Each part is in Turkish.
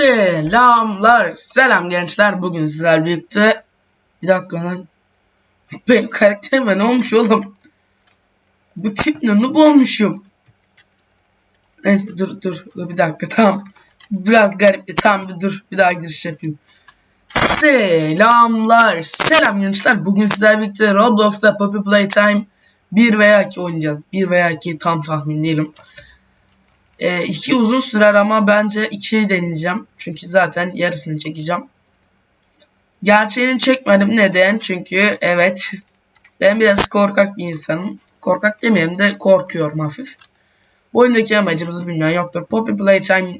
Selamlar. Selam gençler. Bugün sizler birlikte bir dakika lan. Benim karakterime ne olmuş oğlum? Bu tip ne noob olmuşum? Neyse dur dur bir dakika tamam. Biraz garip bir tamam bir dur bir daha giriş yapayım. Selamlar. Selam gençler. Bugün sizler birlikte Roblox'ta Poppy Playtime 1 veya 2 oynayacağız. 1 veya 2 tam tahmin değilim. E, iki uzun sürer ama bence ikiyi deneyeceğim. Çünkü zaten yarısını çekeceğim. Gerçeğini çekmedim. Neden? Çünkü evet ben biraz korkak bir insanım. Korkak demeyelim de korkuyorum hafif. Bu oyundaki amacımızı bilmeyen yoktur. Poppy Playtime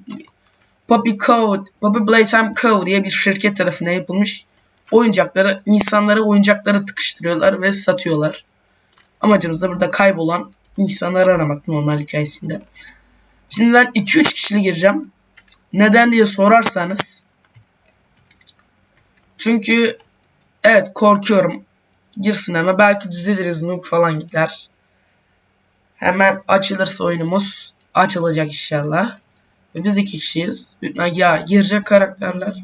Poppy Code, Poppy Playtime Co. diye bir şirket tarafından yapılmış oyuncakları, insanlara oyuncakları tıkıştırıyorlar ve satıyorlar. Amacımız da burada kaybolan insanları aramak normal hikayesinde. Şimdi ben 2-3 kişili gireceğim. Neden diye sorarsanız. Çünkü evet korkuyorum. Girsin ama belki düzeliriz noob falan gider. Hemen açılırsa oyunumuz açılacak inşallah. Ve biz iki kişiyiz. Ya girecek karakterler.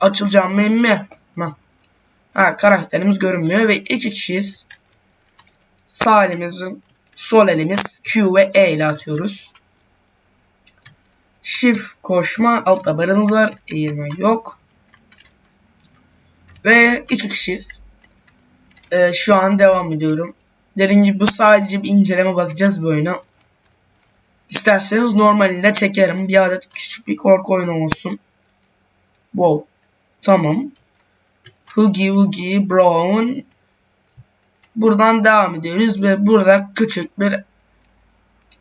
Açılacağım mı? Ha. ha karakterimiz görünmüyor ve iki kişiyiz. Sağ elimizin sol elimiz Q ve E ile atıyoruz. Shift koşma altta barımız var. Eğilme yok. Ve iki kişiyiz. Ee, şu an devam ediyorum. Dediğim gibi bu sadece bir inceleme bakacağız bu oyuna. İsterseniz normalinde çekerim. Bir adet küçük bir korku oyunu olsun. Wow. Tamam. Huggy Wuggy Brown Buradan devam ediyoruz ve burada küçük bir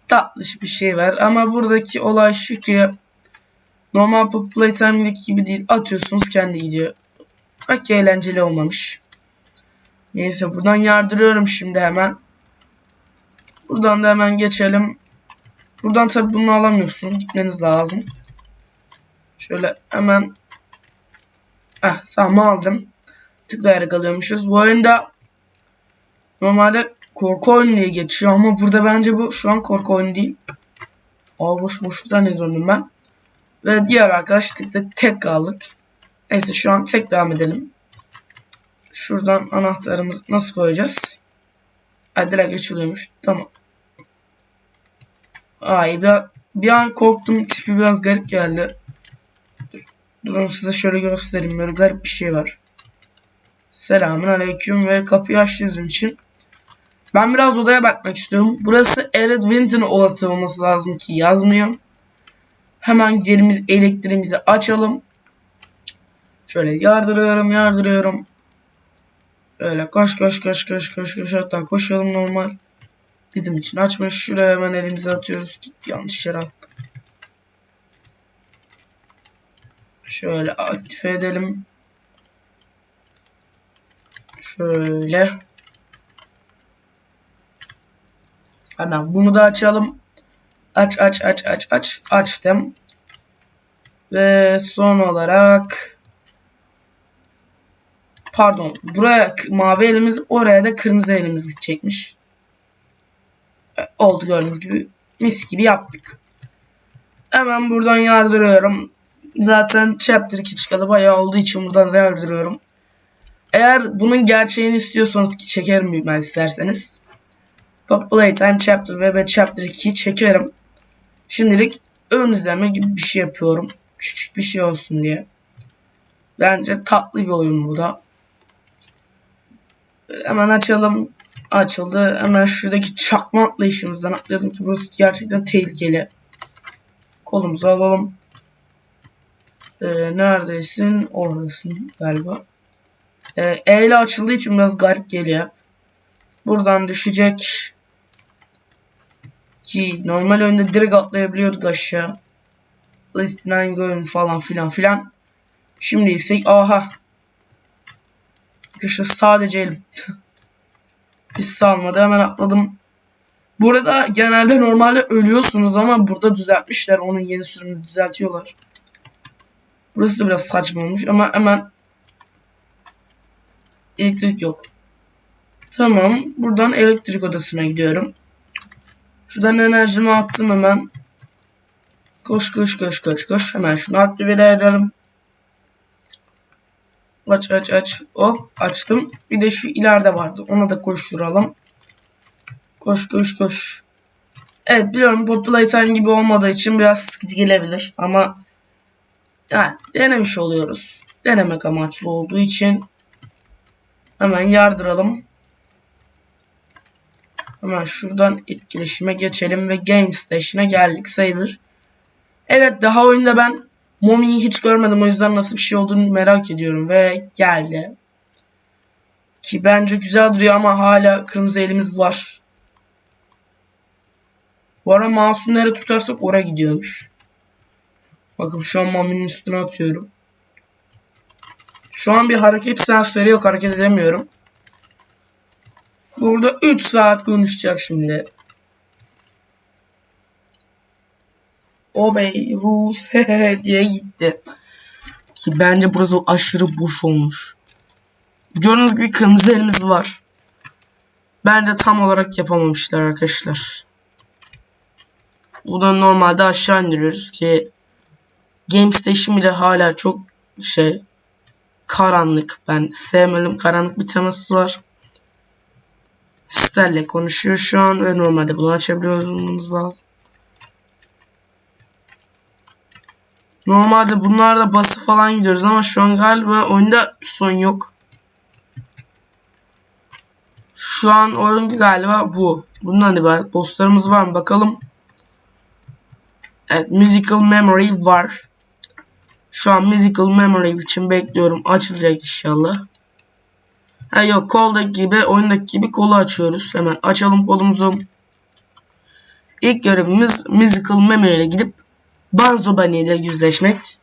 tatlış bir şey var. Ama buradaki olay şu ki normal Playtime'deki gibi değil. Atıyorsunuz kendi gidiyor. Pek eğlenceli olmamış. Neyse buradan yardırıyorum şimdi hemen. Buradan da hemen geçelim. Buradan tabi bunu alamıyorsun. Gitmeniz lazım. Şöyle hemen Eh tamam aldım. Tıklayarak alıyormuşuz. Bu oyunda Normalde korku oyunu diye geçiyor ama burada bence bu şu an korku oyunu değil. Aa boş boşluktan ne döndüm ben. Ve diğer arkadaş tıkla tek kaldık. Neyse şu an tek devam edelim. Şuradan anahtarımızı nasıl koyacağız? Ha, direkt açılıyormuş. Tamam. Ay bir, bir an korktum. Tipi biraz garip geldi. Dur, durun size şöyle göstereyim. Böyle garip bir şey var. Selamun aleyküm ve kapıyı açtığınız için ben biraz odaya bakmak istiyorum. Burası Ered Winton olası olması lazım ki yazmıyor. Hemen gidelim elektriğimizi açalım. Şöyle yardırıyorum yardırıyorum. Öyle koş koş koş koş koş koş hatta koşalım normal. Bizim için açmış. Şuraya hemen elimizi atıyoruz. Yanlış yere attım. Şöyle aktif edelim. Şöyle. Hemen bunu da açalım. Aç aç aç aç aç açtım. Ve son olarak pardon buraya mavi elimiz oraya da kırmızı elimiz gidecekmiş. E, oldu gördüğünüz gibi mis gibi yaptık. Hemen buradan yardırıyorum. Zaten chapter 2 çıkalı bayağı olduğu için buradan yardırıyorum. Eğer bunun gerçeğini istiyorsanız ki çekerim ben isterseniz. Pop Playtime Chapter ve Chapter 2'yi çekerim. Şimdilik ön izleme gibi bir şey yapıyorum. Küçük bir şey olsun diye. Bence tatlı bir oyun bu da. Hemen açalım. Açıldı. Hemen şuradaki çakma atlayışımızdan atladım ki burası gerçekten tehlikeli. Kolumuzu alalım. Ee, neredesin? Oradasın galiba. Ee, e ile açıldığı için biraz garip geliyor. Buradan düşecek. Ki normal oyunda direkt atlayabiliyorduk aşağı. Listen going falan filan filan. Şimdi ise aha. İşte sadece elim. Biz salmadı hemen atladım. Burada genelde normalde ölüyorsunuz ama burada düzeltmişler. Onun yeni sürümünde düzeltiyorlar. Burası da biraz saçma olmuş ama hemen elektrik yok. Tamam. Buradan elektrik odasına gidiyorum. Şuradan enerjimi attım hemen. Koş koş koş koş koş. Hemen şunu aktive edelim. Aç aç aç. Hop açtım. Bir de şu ileride vardı. Ona da koşturalım. Koş koş koş. Evet biliyorum Populate Time gibi olmadığı için biraz sıkıcı gelebilir ama yani denemiş oluyoruz. Denemek amaçlı olduğu için hemen yardıralım. Hemen şuradan etkileşime geçelim ve Game Station'a geldik sayılır. Evet daha oyunda ben Momi'yi hiç görmedim o yüzden nasıl bir şey olduğunu merak ediyorum ve geldi. Ki bence güzel duruyor ama hala kırmızı elimiz var. Bu ara mouse'u nereye tutarsak oraya gidiyormuş. Bakın şu an Momi'nin üstüne atıyorum. Şu an bir hareket sensörü yok hareket edemiyorum. Burada 3 saat konuşacak şimdi. Obey rules diye gitti. Ki bence burası aşırı boş olmuş. Gördüğünüz gibi kırmızı elimiz var. Bence tam olarak yapamamışlar arkadaşlar. Buradan normalde aşağı indiriyoruz ki Game Station bile hala çok şey karanlık. Ben sevmedim. Karanlık bir teması var. Stell'le konuşuyor şu an ve normalde bunu açabiliyoruz lazım. Normalde bunlarda bası falan gidiyoruz ama şu an galiba oyunda son yok. Şu an oyun galiba bu. Bundan ibaret. Bosslarımız var mı bakalım. Evet, Musical Memory var. Şu an Musical Memory için bekliyorum. Açılacak inşallah. Ha yok koldaki gibi oyundaki gibi kolu açıyoruz. Hemen açalım kolumuzu. İlk görevimiz Musical Memory ile gidip Banzo Bunny ile yüzleşmek.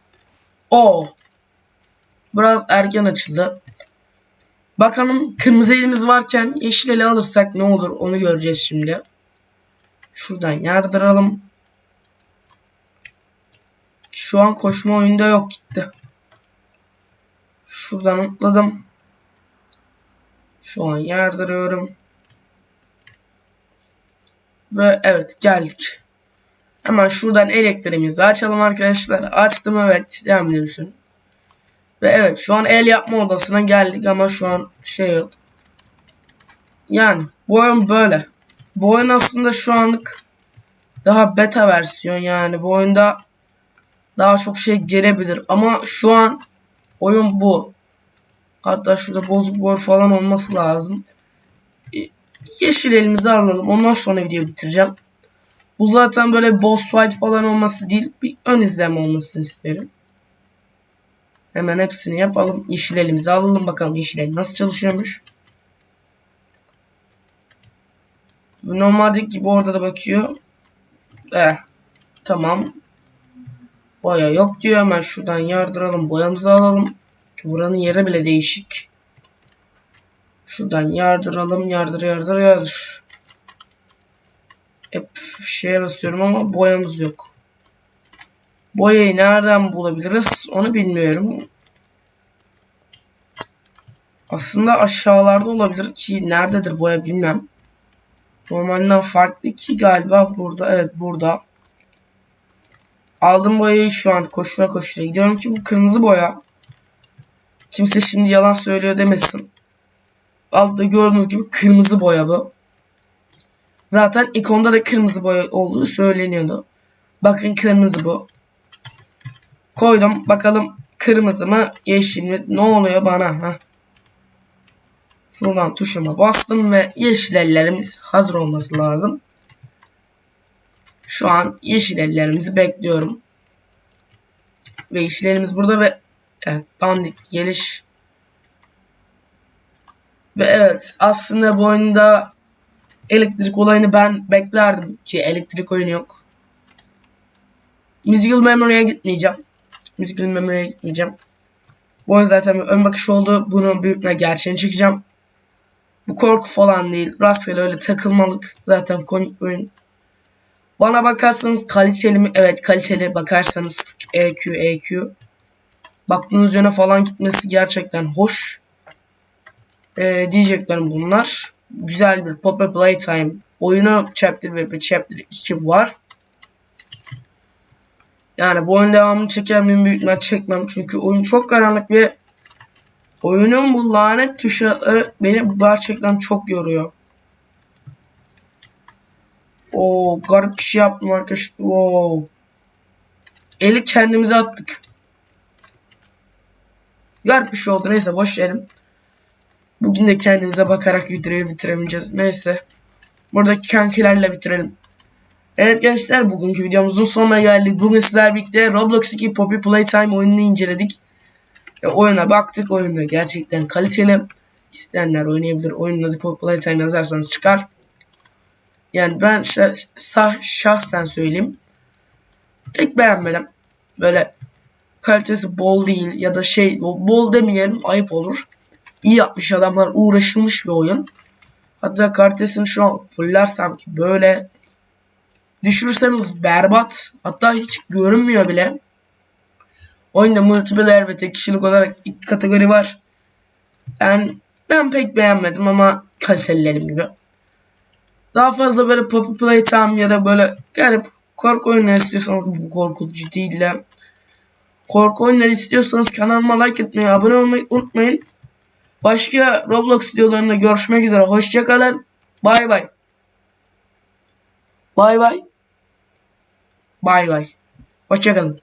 O. Biraz erken açıldı. Bakalım kırmızı elimiz varken yeşil ele alırsak ne olur onu göreceğiz şimdi. Şuradan yardıralım. Şu an koşma oyunda yok gitti. Şuradan atladım. Şu an yardırıyorum. Ve evet geldik. Hemen şuradan elektriğimizi açalım arkadaşlar. Açtım evet. Devam ediyorsun. Ve evet şu an el yapma odasına geldik ama şu an şey yok. Yani bu oyun böyle. Bu oyun aslında şu anlık daha beta versiyon yani bu oyunda daha çok şey gelebilir ama şu an oyun bu. Hatta şurada bozuk boy falan olması lazım. Yeşil elimizi alalım. Ondan sonra video bitireceğim. Bu zaten böyle boss fight falan olması değil. Bir ön izleme olmasını isterim. Hemen hepsini yapalım. Yeşil elimizi alalım. Bakalım yeşil el nasıl çalışıyormuş. Normalde gibi orada da bakıyor. Eh. Tamam. Boya yok diyor. Hemen şuradan yardıralım. Boyamızı alalım. Buranın yeri bile değişik. Şuradan yardıralım. Yardır yardır yardır. Hep şeye basıyorum ama boyamız yok. Boyayı nereden bulabiliriz onu bilmiyorum. Aslında aşağılarda olabilir ki nerededir boya bilmem. Normalinden farklı ki galiba burada. Evet burada. Aldım boyayı şu an koşura koşura gidiyorum ki bu kırmızı boya. Kimse şimdi yalan söylüyor demesin. Altta gördüğünüz gibi kırmızı boya bu. Zaten ikonda da kırmızı boya olduğu söyleniyordu. Bakın kırmızı bu. Koydum. Bakalım kırmızı mı yeşil mi? Ne oluyor bana? Heh. Şuradan tuşuma bastım ve yeşil ellerimiz hazır olması lazım. Şu an yeşil ellerimizi bekliyorum. Ve yeşil burada ve evet, dandik geliş. Ve evet aslında bu oyunda elektrik olayını ben beklerdim ki elektrik oyunu yok. Musical Memory'e gitmeyeceğim. Musical Memory'e gitmeyeceğim. Bu oyun zaten ön bakış oldu. Bunu büyütme gerçeğini çekeceğim. Bu korku falan değil. Rastgele öyle takılmalık. Zaten komik bir oyun. Bana bakarsanız kaliteli mi? Evet kaliteli bakarsanız EQ EQ. Baktığınız yöne falan gitmesi gerçekten hoş. Ee, diyeceklerim bunlar. Güzel bir Pop Playtime oyunu Chapter ve Chapter 2 var. Yani bu oyun devamını çeker miyim büyük ihtimal çekmem. Çünkü oyun çok karanlık ve oyunun bu lanet tuşları beni gerçekten çok yoruyor. Oo garip bir şey yaptım arkadaşlar. Wow. Eli kendimize attık. Garip oldu. Neyse boş verin. Bugün de kendimize bakarak videoyu bitiremeyeceğiz. Neyse. Buradaki kankilerle bitirelim. Evet gençler bugünkü videomuzun sonuna geldik. Bugün sizlerle birlikte Roblox 2 Poppy Playtime oyununu inceledik. E, oyuna baktık. Oyunda gerçekten kaliteli. İsteyenler oynayabilir. Oyunun adı Poppy Playtime yazarsanız çıkar. Yani ben şah- şahsen söyleyeyim. Pek beğenmedim. Böyle kalitesi bol değil ya da şey bol demeyelim ayıp olur. İyi yapmış adamlar uğraşılmış bir oyun. Hatta kalitesini şu an fullersem ki böyle düşürseniz berbat. Hatta hiç görünmüyor bile. Oyunda multiplayer ve tek kişilik olarak iki kategori var. Yani ben pek beğenmedim ama kalitelilerim gibi. Daha fazla böyle Poppy Playtime ya da böyle garip korku oyunları istiyorsanız bu korkutucu değil de korku oyunları istiyorsanız kanalıma like etmeyi, abone olmayı unutmayın. Başka Roblox videolarında görüşmek üzere. Hoşçakalın. Bay bay. Bay bay. Bay bay. Hoşçakalın.